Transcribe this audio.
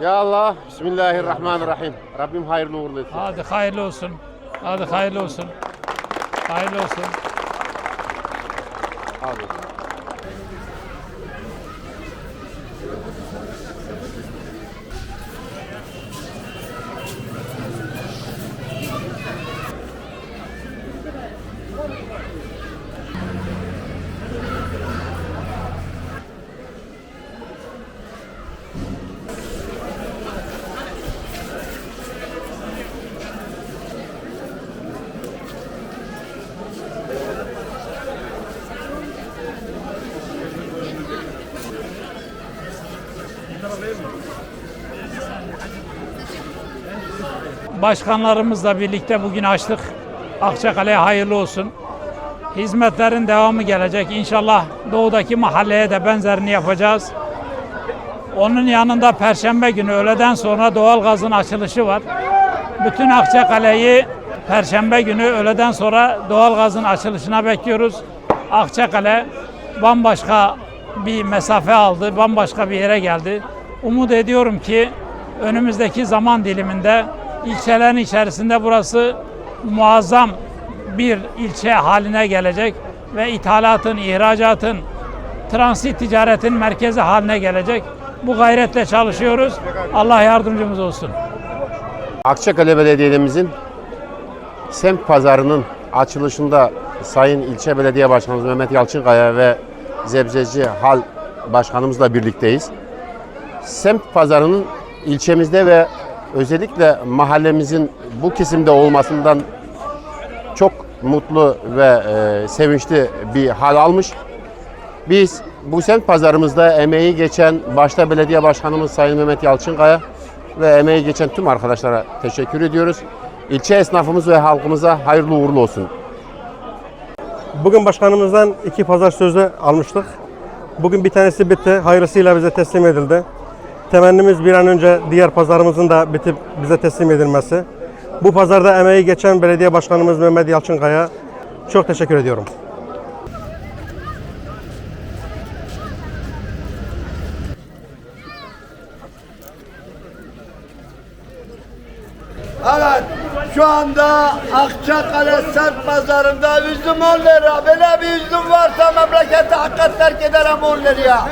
Ya Allah, Bismillahirrahmanirrahim. Rabbim hayırlı uğurlu etsin. Hadi hayırlı olsun. Hadi hayırlı olsun. Hayırlı olsun. Abi. Başkanlarımızla birlikte bugün açtık. Akçakale'ye hayırlı olsun. Hizmetlerin devamı gelecek. İnşallah doğudaki mahalleye de benzerini yapacağız. Onun yanında Perşembe günü öğleden sonra doğalgazın açılışı var. Bütün Akçakale'yi Perşembe günü öğleden sonra doğalgazın açılışına bekliyoruz. Akçakale bambaşka bir mesafe aldı, bambaşka bir yere geldi. Umut ediyorum ki önümüzdeki zaman diliminde ilçelerin içerisinde burası muazzam bir ilçe haline gelecek ve ithalatın, ihracatın, transit ticaretin merkezi haline gelecek. Bu gayretle çalışıyoruz. Allah yardımcımız olsun. Akçakale Belediye'mizin semt pazarının açılışında Sayın İlçe Belediye Başkanımız Mehmet Yalçınkaya ve Zebzeci Hal Başkanımızla birlikteyiz. Semt pazarının ilçemizde ve özellikle mahallemizin bu kesimde olmasından çok mutlu ve e, sevinçli bir hal almış. Biz bu semt pazarımızda emeği geçen başta belediye başkanımız Sayın Mehmet Yalçınkaya ve emeği geçen tüm arkadaşlara teşekkür ediyoruz. İlçe esnafımız ve halkımıza hayırlı uğurlu olsun. Bugün başkanımızdan iki pazar sözü almıştık. Bugün bir tanesi bitti. Hayırlısıyla bize teslim edildi. Temennimiz bir an önce diğer pazarımızın da bitip bize teslim edilmesi. Bu pazarda emeği geçen belediye başkanımız Mehmet Yalçınkaya çok teşekkür ediyorum. Evet, şu anda Akçakale Sert Pazarı'nda üzüm 10 lira. Böyle bir üzüm varsa memleketi hakikat terk ederim 10 liraya.